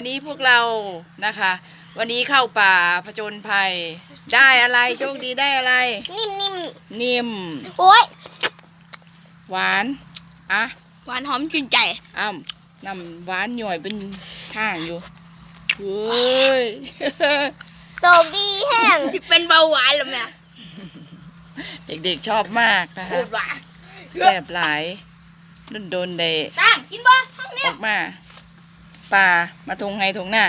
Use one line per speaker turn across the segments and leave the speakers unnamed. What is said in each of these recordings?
วันนี้พวกเรานะคะ วันนี้เข้าป่าผจญภัย ได้อะไรโชคดีได้อะไร
นิ่มนิ่ม
นิ่ม
ๆโอ้ย
หวานอะ
หวานหอมชื่นใจ
อ้ำนำหวานหน่อยเป็นข้างอยู่เฮ้ย
โชคดีแห้งที่เป็นเบาหวานหรือไง
เด็กๆชอบมากนะ
โค
คะ
ตรหวาน
แซ่บหลายโดนๆได้
ตั้งกินบ่ห้องเนี้
อยอกมา ป่ามาทงไงทงหน้า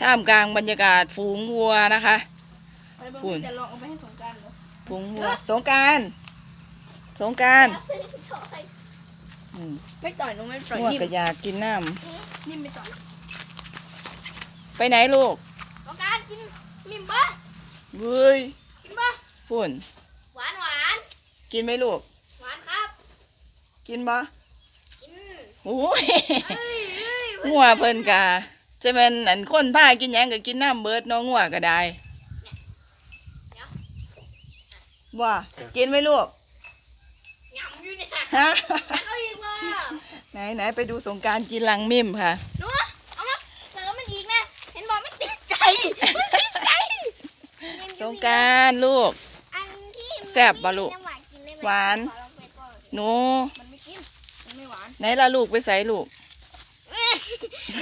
ท่ามกลางบรรยากาศฝูงวัวนะคะคุณ
จะลองเอาไปให้สงกรารเหรอ
ฝูงวัวสงกรารสงกรารอืม
ไม่ต่อยน้องไม่ต่อย
งัว
นิ่ม
ก็อยากกินน้
นิ่มไม่ต่อยำ
ไปไหนลูก
สงกรารกินนิ่มบ่
เว้ย
กินบ่
ฝุ่น
หวานหวาน
กินไหมลูก
หวานครับ
กินบ่
กิน
โอ้ย
เอ้ยเอ้ย
งัวเพิ่นกะจะเป็นอันคนพากินหยังก็กินน้ำเบิดเน้องงัวก็ได้ว่ากินไหมลูก
ยำอยู่เนี่ย
ฮะ
เอาอีกบ่
ไหนไหนไปดูสงกรารกินลังมิมค่ะ
หนูเอามาเสริมมันอีกนะ เห็นบอกไม่ติดใจมันติดใจ
สงกรารลูก
อันที่มัน
แซ่บบ่ลูก
มีน้ำหวานกินได้ไหม
หวาน
ขอลองไปก่อน
หนู
มันไม่กิน มันไม่หวาน
ไหนล่ะลูกไปใส่ลูก
สง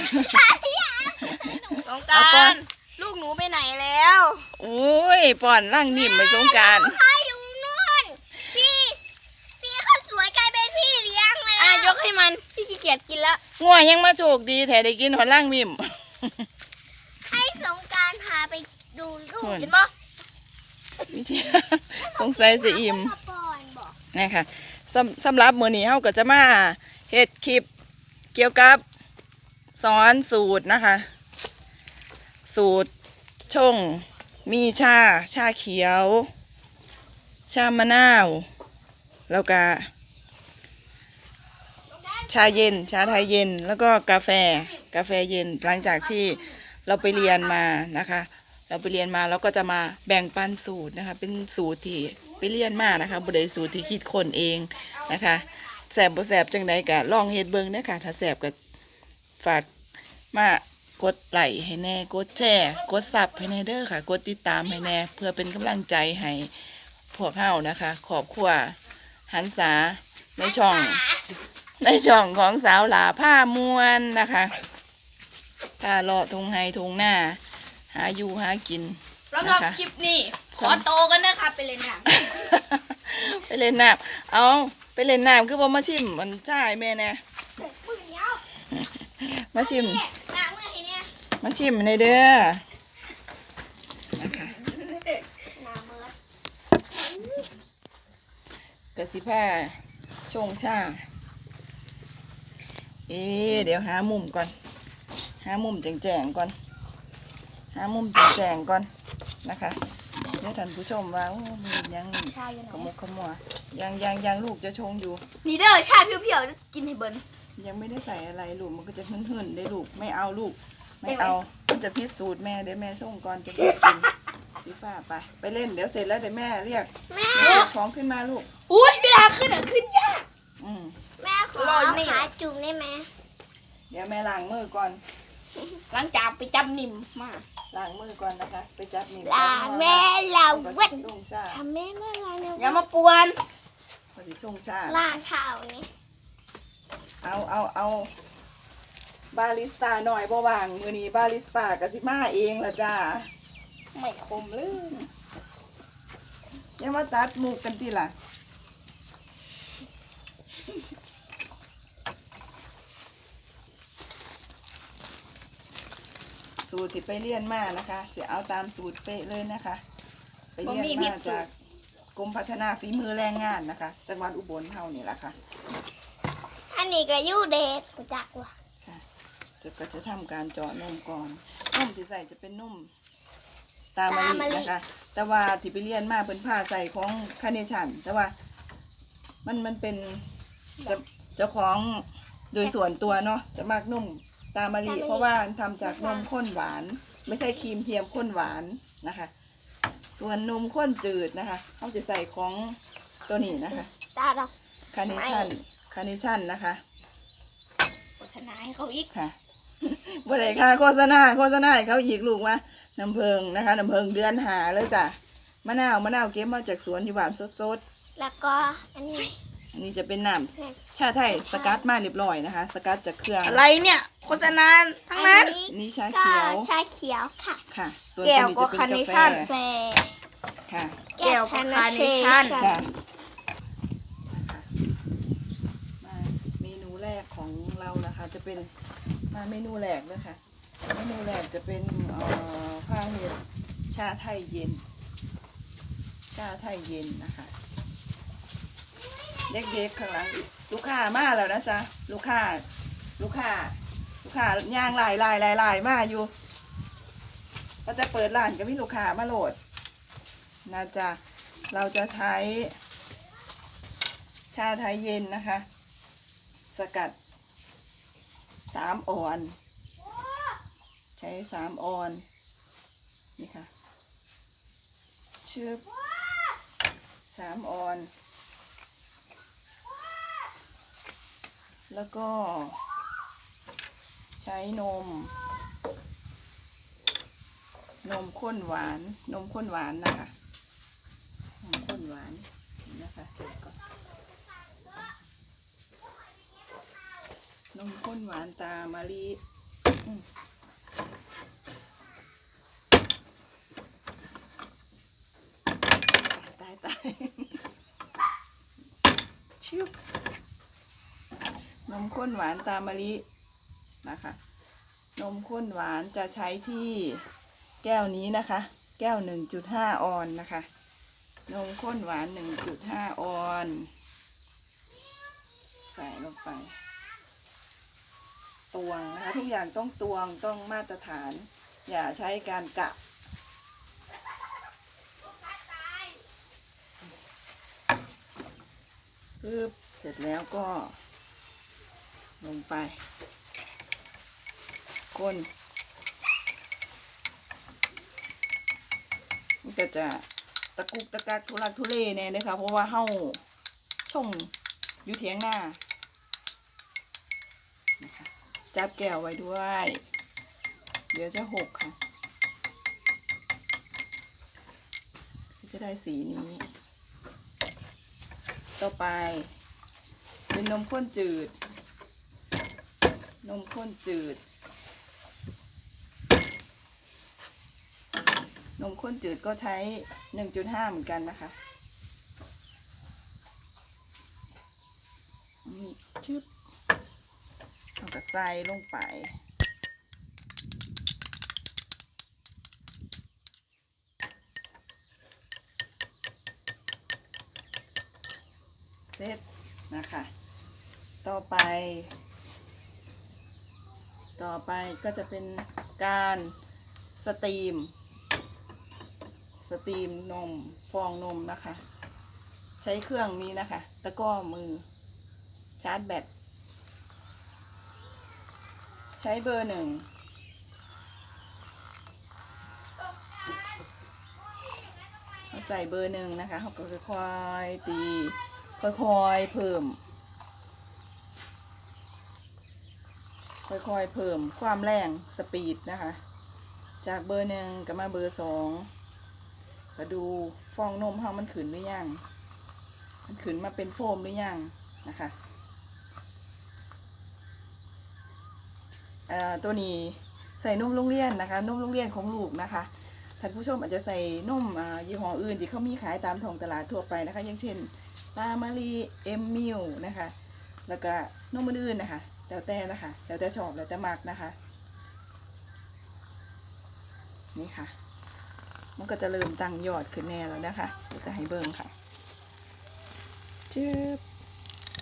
เอาก่อน
ลูกหนูไปไหนแล้ว
โอ้ยป่อนร่างนิ่มไปสงกราร
พ่ออยู่นู่น พี่ พี่เขาสวยกลายเป็นพี่เลี้ยงแล้วอะยกให้มัน พี่ขี้เกียจกินแล้ว
งัวยังมาโชคดีแถได้กินหอนร่างมิม
ให้สงกรารพาไปดูลูก
นู่น
เห็นปะ
วิธีสงสัยสิอิ่ม
พ่อปอนบอก
นะคะสำสำหรับมือนี้เราก็จะมาเฮ็ดคลิปเกี่ยวกับ สอนสูตรนะคะ สูตรชงมีชา ชาเขียว ชามะนาว แล้วก็ชาเย็น ชาไทยเย็น แล้วก็กาแฟ กาแฟเย็น หลังจากที่เราไปเรียนมานะคะ เราไปเรียนมาแล้วก็จะมาแบ่งปันสูตรนะคะ เป็นสูตรที่ไปเรียนมานะคะบริสูตรที่คิดคนเองนะคะแสบบแสบจังใดกะลองเฮ็ดเบิ่งนะคะถ้าแสบก็ ฝากมากดไลค์ให้แน่กดแชร์กดซับให้แน่เด้อค่ะ กดติดตามให้แน่เพื่อเป็นกำลังใจให้พวกเฮานะคะ ขอบครัวหันษาในช่อง ในช่องของสาวหลาผ้ามวนนะคะผ้าเลาะทงไฮทงหน้า หาอยู่หากิน
สำหรับ
นะคะ
คลิปนี้ ขอโตกันนะครับไปเลยนะ
ไปเล่นน้ำเอาไปเล่นน้ำคือบ่มาชิมมันใช่แม่แน่
ปืนเนี้ย
มาชิม
ล้างมือให้เนี่ย
มาชิมในอยเด้อนะคะ
น้ำมือก
สิผ้าชงชาเอ๊ะเดี๋ยวหามุมก่อน หามุมแจงๆก่อน หามุมแจงๆก่อนนะคะเดี๋ยวท่านผู้ชมว่าโอ้มียัง
ชาอยู่ไห
ข
น
มุกขมัวยังยังยังลูกจะชงอยู่
นี่เด้อชาเพียวๆจะกินให้เบิ้ล
ยังไม่ได้ใส่อะไรลูกมันก็จะหืนๆได้ลูกไม่เอาลูก ไม่
ได้ไหม
เอามันจะพิสูจน์แม่เดี๋ยวแม่ส่งก่อนจะได้กินพี่ฟ้าไป ไปเล่นเดี๋ยวเสร็จแล้วเดี๋ยวแม่เรียก
แม่
เรียกของขึ้นมาลูก
อุ้ยเวลาขึ้นอะขึ้นยาก
อืม
แม่ขอขาจุ่มได้ไหม
เดี๋ยวแม่ล้างมือก่อน
หลังจากไปจับนิ่มมา
ล้างมือก่อนนะคะ ไปจับนี่
ลาแม่ลา
วั
เวัด
ส่งชา
ทำแม่เมื่อไรเนี่ย
อย่ามาปวนพอดีส่งชา
ล่างเท้านี่
เอาเอาเอาบาริสต้าหน่อยบ่วางมือนี้บาริสต้ากับสิมาเองละจ้า
ไม่คมเลย
อย่ามาตัดหมูกกันทีล่ะสูตรที่ไปเรียนมานะคะ จะเอาตามสูตรเป๊ะเลยนะคะ ไปเรียนมาจากกรมพัฒนาฝีมือแรงงานนะคะ จังหวัดอุบลเท่านี่แหละค่ะ
อันนี้ก็ยูเด็กกูจักว่ะ
จะก็จะทำการเจาะนมก่อนนมที่ใส่จะเป็นนมตามมะลินะคะ แต่ว่าที่ไปเรียนมาเป็นผ้าใส่ของคาเนชันแต่ว่ามันมันเป็นเจ้าเจ้าของโดยส่วนตัวเนาะจะมากนุ่มตามมะลิเพราะว่าทำจากนมข้นหวาน ไม่ใช่ครีมเทียมข้นหวานนะคะ ส่วนนมข้นจืดนะคะเขาจะใส่ของตัวนี้นะคะ
ตาดอก
คาเนชัน คาเนชันนะคะ
โฆษณาให้เขาอีก
ค่ะบ่ได้ค่ะ โฆษณาโฆษณาให้เขาอีกลูกว่าน้ำเพิงนะคะน้ำเพิงเดือนหาเลยจ้ะมะนาวมะนาวเก็บมาจากสวนอยู่บ้านสด
แล้วก็อันนี้
ๆอันนี้จะเป็นน้ำชาไทยสกัดมาเรียบร้อยนะคะ สกัดจากเครื่อง
อะไรเนี่ยโฆษณาทั้งนั้น
นี่ชา
ก็
เขียว
ชาเขียวค่ะ
ค่ะ ส่วน
แก้
ตัว
ว
นี้
ก็
จะเป็น
คาร์เน
กาแฟ
ชั่น
แฟ
ค่ะ
แก้วก็คาร์เนชั่น
จ้ะมาเมนูแรกของเรานะคะ จะ เป็นมาเมนูแรกเลยค่ะเมนูแรกจะเป็นเอ่อผ้าเห็ดชาไทยเย็น ชาไทยเย็นนะคะเด็กๆข้างหลังลูกค้ามาแล้วนะจ๊ะลูกค้าลูกค้าลูกค้าย่างหลายหลายหลายหลายมาอยู่ก็จะเปิดร้านก็มีลูกค้ามาโหลดนะจ๊ะเราจะใช้ชาไทยเย็นนะคะ สกัด สามออน ใช้สามออน นี่ค่ะชืบสามออน แล้วก็ใช้นม นมข้นหวาน นมข้นหวานนะคะ นมข้นหวานนะคะเช็ดก่อนน มข้นหวานตามะลิตายตายชิบนมข้นหวานตามะลินะคะ นมข้นหวานจะใช้ที่แก้วนี้นะคะ แก้ว 1.5 ออนนะคะ นมข้นหวาน 1.5 ออน ใส่ลงไป ตวงนะคะทุกอย่างต้องตวงต้องมาตรฐาน อย่าใช้การกะปึ๊บเสร็จแล้วก็ลงไปก้นมันก็จะตะกุกตะกักทุลักทุเลแน่เลยค่ะเพราะว่าเฮาช่องอยู่เถียงหน้า จับแก้วไว้ด้วย เดี๋ยวจะหกค่ะ จะได้สีนี้ ต่อไป เป็นนมข้นจืด นมข้นจืด นมข้นจืดก็ใช้ 1.5 เหมือนกันนะคะนี่ชึบ ใส่ลงไป เสร็จนะคะ ต่อไป ต่อไปก็จะเป็นการสตรีม สตรีมนมฟองนมนะคะ ใช้เครื่องนี้นะคะ ตะก้อมือชาร์จแบต ใช้เบอร์หนึ่งใส่เบอร์หนึ่งนะคะเขาก็ค่อยๆตี ค่อยๆเพิ่ม ค่อยๆเพิ่มความแรงสปีดนะคะ จากเบอร์หนึ่งก็มาเบอร์สองก็ดูฟองนมเขามันขึ้นหรือยัง มันขึ้นมาเป็นโฟมหรือยังนะคะเอ่อ ตัวนี้ใส่นุ่มโรงเรียนนะคะนุ่มโรงเรียนของลูกนะคะท่านผู้ชมอาจจะใส่นุ่มยี่ห้ออื่นที่เขามีขายตามท้องตลาดทั่วไปนะคะ อย่างเช่นลามารีเอ็มมิลนะคะ แล้วก็นุ่มอื่นนะคะแล้วแต่นะคะแล้วแต่ชอบแล้วแต่มักนะคะ นี่ค่ะ มันก็จะเริ่มตั้งยอดขึ้นแน่แล้วนะคะเดี๋ยวจะให้เบิ่งค่ะจึ๊บ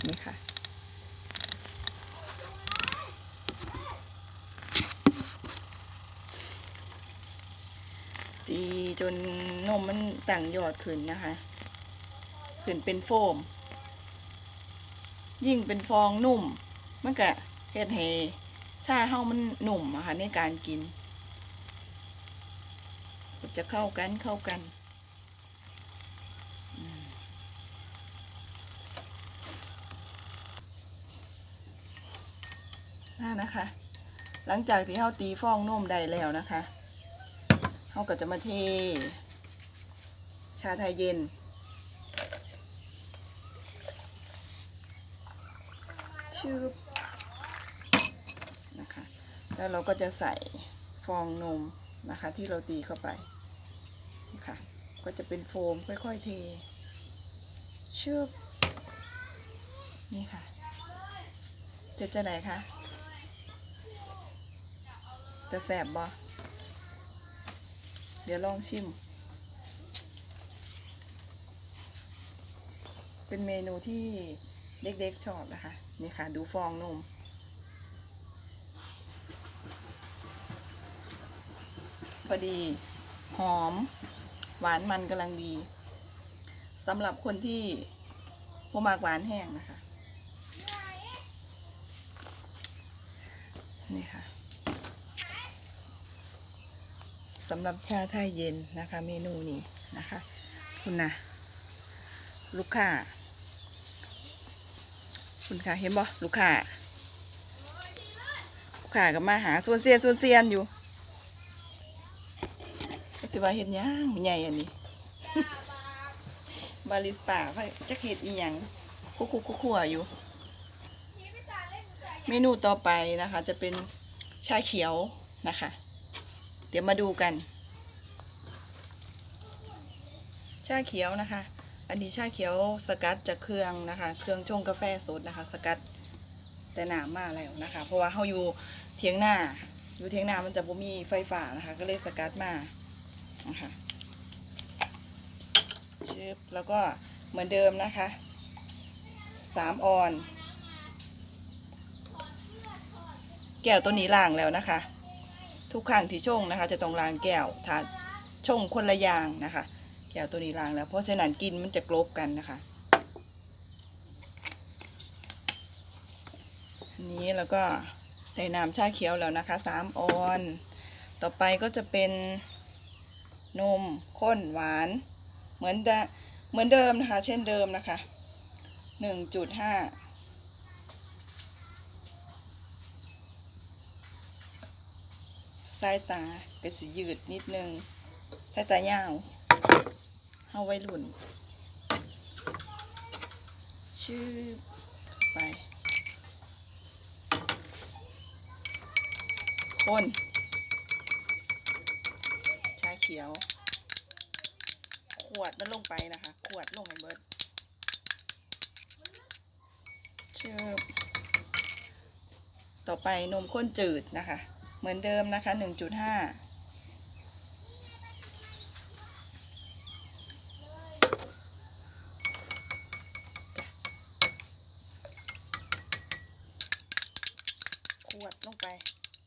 นี่ค่ะ ตี จนนมมันตั้งยอดขึ้นนะคะขึ้นเป็นโฟม ยิ่งเป็นฟองนุ่ม มันก็เฮ็ดให้ชาเฮามันหนุ่มอะค่ะในการกิน จะเข้ากันเข้ากันอืมอ่านะคะ หลังจากที่เราตีฟองนุ่มได้แล้วนะคะ เราก็จะมาเท ชาไทยเย็น ชืบนะคะ แล้วเราก็จะใส่ฟองนมนะคะ ที่เราตีเข้าไปนี่ค่ะก็จะเป็นโฟมค่อยๆเทชืบนี่ค่ะจะจะไหนคะ จะแสบบ่ ดี๋ยวลองชิม เป็นเมนูที่เด็กๆชอบนะคะ นี่ค่ะ ดูฟองนม พอดี หอม หวานมันกำลังดีสำหรับคนที่พมากหวานแห้งนะคะ นี่ค่ะ สำหรับชาไทยเย็นนะคะ เมนูนี้นะคะ คุณนะลูกค้า คุณค่ะเห็นบ่ลูกค้าลูกค้าก็มาหาส่วนเซียนส่วนเซียนอยู่สิว่าเห็นย่างใหญ่อันนี้บาริสต้าเขาจะเห็ดอีหยังคุกคุกคุกขัวอยู่ เมนูต่อไปนะคะ จะเป็นชาเขียวนะคะ เดี๋ยวมาดูกัน ชาเขียวนะคะ อันนี้ชาเขียวสกัดจากเครื่องนะคะ เครื่องชงกาแฟสดนะคะ สกัดแต่หนามมากแล้วนะคะ เพราะว่าเขาอยู่เทียงหน้า อยู่เทียงหน้ามันจะบ่มีไฟฟ้านะคะ ก็เลยสกัดมานะคะชึบแล้วก็เหมือนเดิมนะคะสามออน แก้วตัวนี้ล้างแล้วนะคะ ทุกครั้งที่ชงนะคะ จะต้องล้างแก้วถ้าชงคนละอย่างนะคะ แก้วตัวนี้ล้างแล้ว เพราะฉะนั้นกินมันจะกลบกันนะคะนี้แล้วก็ใส่น้ำชาเขียวแล้วนะคะสามออน ต่อไปก็จะเป็นนมข้นหวาน เหมือนเดเหมือนเดิมนะคะ เช่นเดิมนะคะหนึ่งจุดห้า สายตาก็สิยืดนิดนึงสายตายาวเอาไว้รุ่น ชื่อไป คนชาเขียว ขวดมันลงไปนะคะ ขวดลงไปเบิดชื่อต่อไปนมข้นจืดนะคะ เหมือนเดิมนะคะ 1.5ขวดลงไป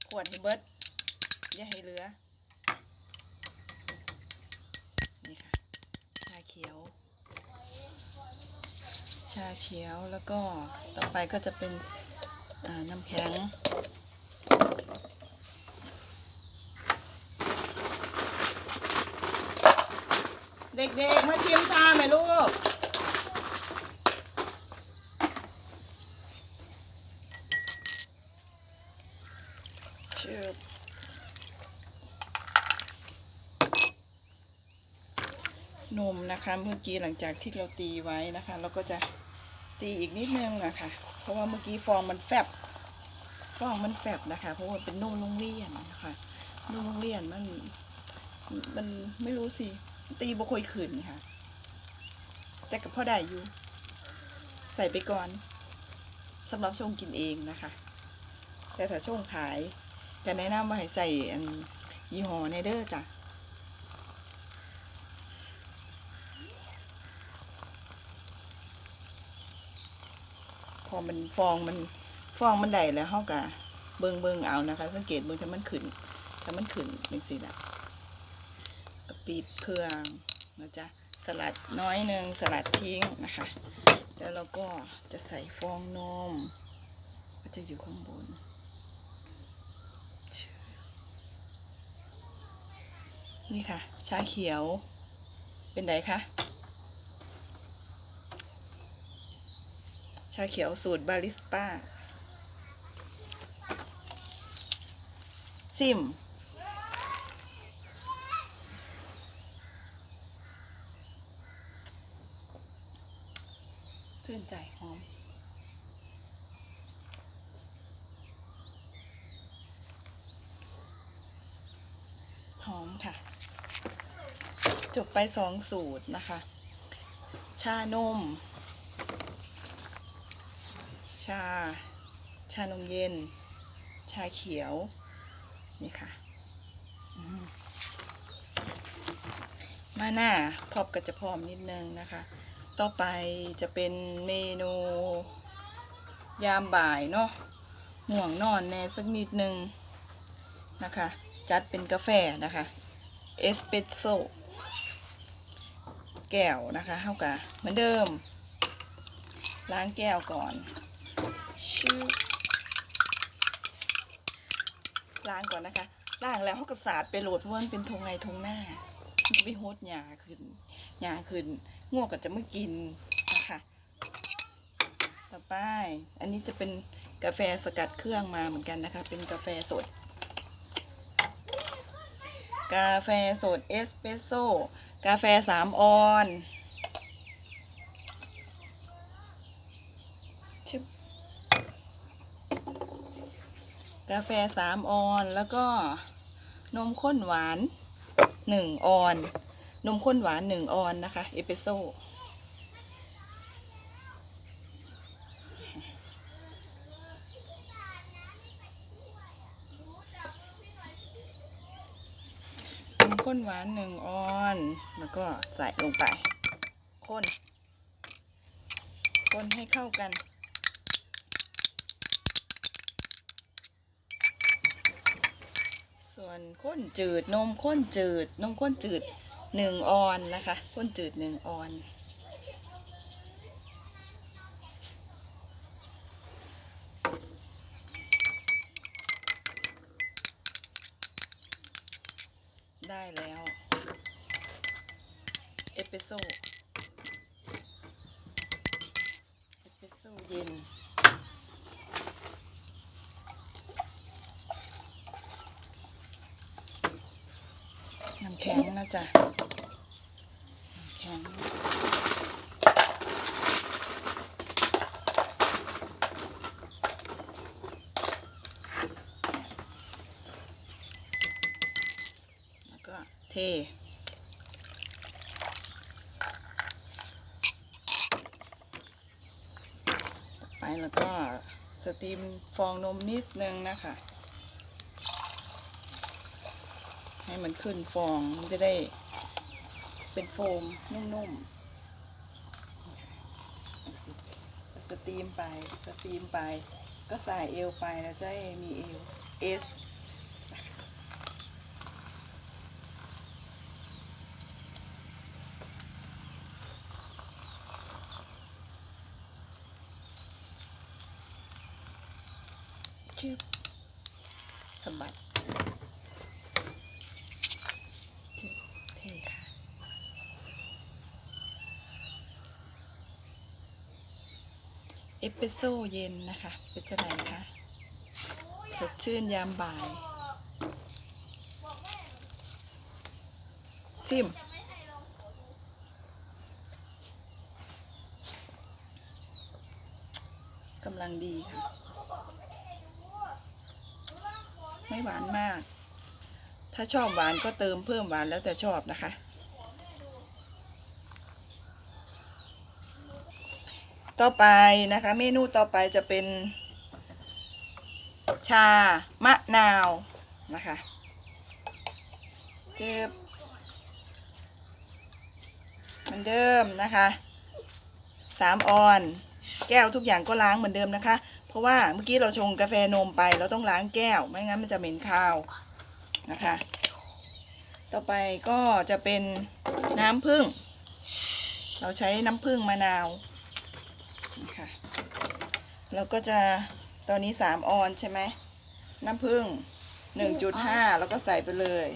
ขวดให้เบิดอย่าให้เหลือ นี่ค่ะ ชาเขียว ชาเขียวแล้วก็ต่อไปก็จะเป็นน้ำแข็ง เด็กๆมาชิมชาไหมลูกชืบนมนะคะเมื่อกี้หลังจากที่เราตีไว้นะคะ เราก็จะตีอีกนิดนึงนะคะ เพราะว่าเมื่อกี้ฟองมันแฟบฟองมันแฟบนะคะ เพราะว่าเป็นนมโรงเรียนนะคะนมโรงเรียนมันมันไม่รู้สิ ตีบ่ค่อยขึ้นค่ะ แต่กับพ่อได้อยู่ ใส่ไปก่อนสำหรับชงกินเองนะคะ แต่ถ้าชงขายก็แนะนำว่าให้ใส่อันยี่ห้อเนเดอร์จ้ะพอมันฟองมันฟองมันได้แล้วเขากะเบิงเบิงเอานะคะ สังเกตเบิงถ้ามันขึ้นถ้ามันขึ้นเป็นสิละก็ ปิดเครื่องนะจ๊ะสลัดน้อยหนึ่งสลัดทิ้งนะคะ แล้วเราก็จะใส่ฟองนม ก็จะอยู่ข้างบน นี่ค่ะ ชาเขียว เป็นไงคะชาเขียวสูตรบาริสต้าซิม ชื่นใจหอมหอมค่ะ จบไปสองสูตรนะคะ ชานม ชา ชานมเย็น ชาเขียว นี่ค่ะมาหน้าพอบก็จะพร้อมนิดนึงนะคะ ต่อไปจะเป็นเมนู ยามบ่ายเนาะห่วงนอนแน่สักนิดนึงนะคะ จัดเป็นกาแฟนะคะ เอสเปรสโซ่แก้วนะคะเท่ากับเหมือนเดิม ล้างแก้วก่อนชื่อล้างก่อนนะคะล้างแล้วเขาก็สาดไปโหลดว่านเป็นทงไงทงหน้ามันจะไปโฮดหยาขึ้นหยาขึ้น ง่วงก็จะไม่กินนะคะต่อไป อันนี้จะเป็นกาแฟสกัดเครื่องมาเหมือนกันนะคะ เป็นกาแฟสด กาแฟสดเอสเปรสโซ่กาแฟสามออนชึบกาแฟสามออนแล้วก็นมข้นหวานหนึ่งออน นมข้นหวานหนึ่งออนนะคะ เอสเปโซ่นมข้นหวานหนึ่งออน แล้วก็ใส่ลงไปคนคนให้เข้ากัน ส่วนข้นจืดนมข้นจืด นมข้นจืด หนึ่งออนนะคะข้นจืดหนึ่งออน ได้แล้ว เอสเปรสโซ่เอสเปรสโซ่เย็นน้ำแข็งนะจ๊ะ น้ำแข็ง แล้วก็เท ต่อ ไปแล้วก็สตรีมฟองนมนิดนึงนะคะ ให้มันขึ้นฟองมันจะได้เป็นโฟมนุ่มๆสตรีมไปสตรีมไป ก็ใส่เอวไปแล้วจะให้มีเอวเอสชื่อสะบัด เท่ค่ะ เอสเปรสโซ่เย็นนะคะ เป็นจะไหนคะสดชื่นยามบ่าย ชิม กำลังดีค่ะ ไม่หวานมาก ถ้าชอบหวานก็เติมเพิ่มหวานแล้วแต่ชอบนะคะ ต่อไปนะคะ เมนูต่อไปจะเป็น ชามะนาวนะคะเจ็บเหมือนเดิมนะคะสามออน แก้วทุกอย่างก็ล้างเหมือนเดิมนะคะ เพราะว่าเมื่อกี้เราชงกาแฟนมไป เราต้องล้างแก้ว ไม่งั้นมันจะเหม็นคาวนะคะ ต่อไปก็จะเป็นน้ำผึ้ง เราใช้น้ำผึ้งมะนาว แล้วก็จะตอนนี้สามออนใช่ไหมน้ำผึ้งหนึ่งจุดห้าแล้วก็ใส่ไปเลย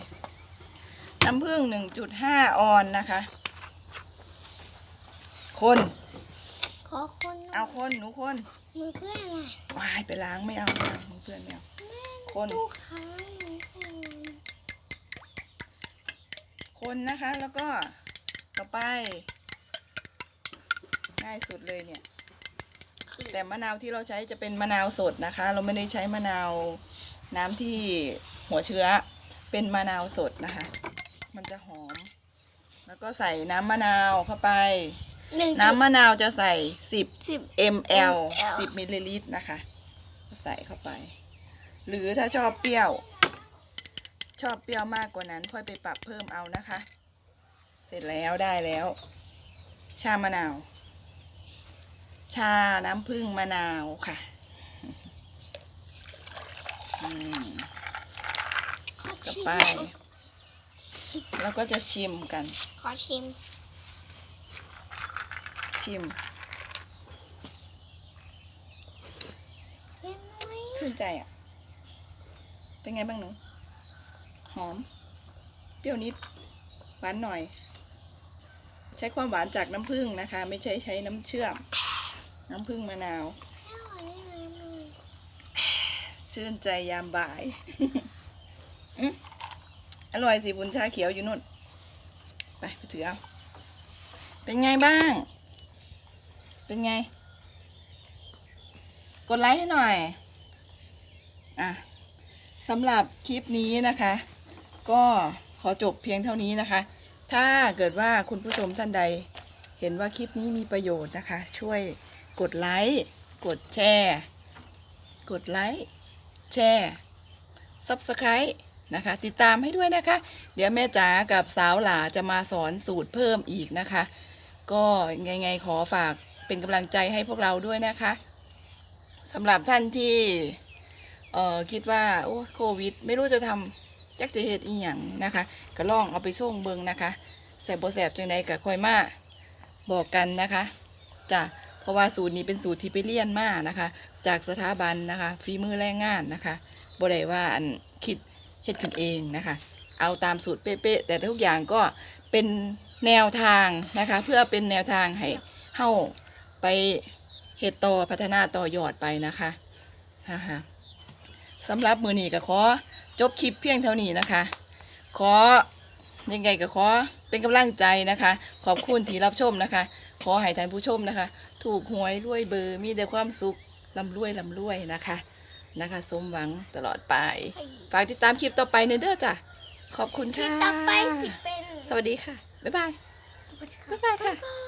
น้ำผึ้งหนึ่งจุดห้าออนนะคะ คน
ขอคน
เอาคนหนูคน
มือเพื่อนอะ
วายไปล้างไม่เอาไม่เอาเพื่อนไม่เอา
น
คน
ลูกค้า
คนนะคะแล้วก็ต่อไป ง่ายสุดเลยเนี่ย แต่มะนาวที่เราใช้จะเป็นมะนาวสดนะคะ เราไม่ได้ใช้มะนาวน้ำที่หัวเชื้อเป็นมะนาวสดนะคะ มันจะหอม แล้วก็ใส่น้ำมะนาวเข้าไป
หนึ่ง
น้ำมะนาวจะใส่10
สิบ
ml
ml
10มิลลิลิตรนะคะ ใส่เข้าไป หรือถ้าชอบเปรี้ยว ชอบเปรี้ยวมากกว่านั้น ค่อยไปปรับเพิ่มเอานะคะ เสร็จแล้วได้แล้ว ชามะนาว ชาน้ำผึ้งมะนาวค่ะอืม
ขอ
ต่อ
ชิม
ไป แล้วก็จะชิมกัน
ขอชิม
ชิม
เค็มไหม
ชื่นใจอะ เป็นไงบ้างหนู หอม เปรี้ยวนิด หวานหน่อย ใช้ความหวานจากน้ำผึ้งนะคะ ไม่ใช่ใช้น้ำเชื่อม น้ำผึ้งมะนาว
อร่อยไหมแม่
ชื่นใจยามบ่ายอืมอร่อยสิบุญชาเขียวอยู่นู่น ไปไปถือเอา เป็นไงบ้าง เป็นไง กดไลค์ให้หน่อย อะสำหรับคลิปนี้นะคะ ก็ขอจบเพียงเท่านี้นะคะ ถ้าเกิดว่าคุณผู้ชมท่านใดเห็นว่าคลิปนี้มีประโยชน์นะคะ ช่วย กดไลค์ กดแชร์ กดไลค์ แชร์ Subscribe นะคะ ติดตามให้ด้วยนะคะ เดี๋ยวแม่จ๋ากับสาวหลาจะมาสอนสูตรเพิ่มอีกนะคะ ก็ไงไงขอฝากเป็นกำลังใจให้พวกเราด้วยนะคะสำหรับท่านที่เอ่อคิดว่าโอ้โควิด ไม่รู้จะทำจักจะเหตุอีหยังนะคะก็ลองเอาไปส่งเบิงนะคะแสบบ่แสบจังใดก็คอยมาบอกกันนะคะจ้ะ ราะว่าสูตรนี้เป็นสูตรที่ไปเรียนมานะคะ จากสถาบันนะคะฝีมือแรงงานนะคะบ่ได้ว่าอันคิดเฮ็ดขึ้นเองนะคะ เอาตามสูตรเป๊ะๆแต่ทุกอย่างก็เป็นแนวทางนะคะ เพื่อเป็นแนวทางให้เฮาไปเฮ็ดต่อพัฒนาต่อยอดไปนะคะนะคะสำหรับมือนี้ก็ขอจบคลิปเพียงเท่านี้นะคะ ขอยังไงก็ขอเป็นกำลังใจนะคะ ขอบคุณที่รับชมนะคะ ขอให้ท่านผู้ชมนะคะ ถูกหวยรวยเบอร์มีแต่ความสุขลำรวยลำรวยนะคะนะคะ สมหวังตลอดไป ฝากติดตามคลิปต่อไปในเด้อจ้ะ ขอบคุณ
คลิ
ค่ะ
ปต่อไปสิเป็น
สวัสดีค่ะ บ๊ายบาย บ๊ายบายค่ะ
บ๊ายบาย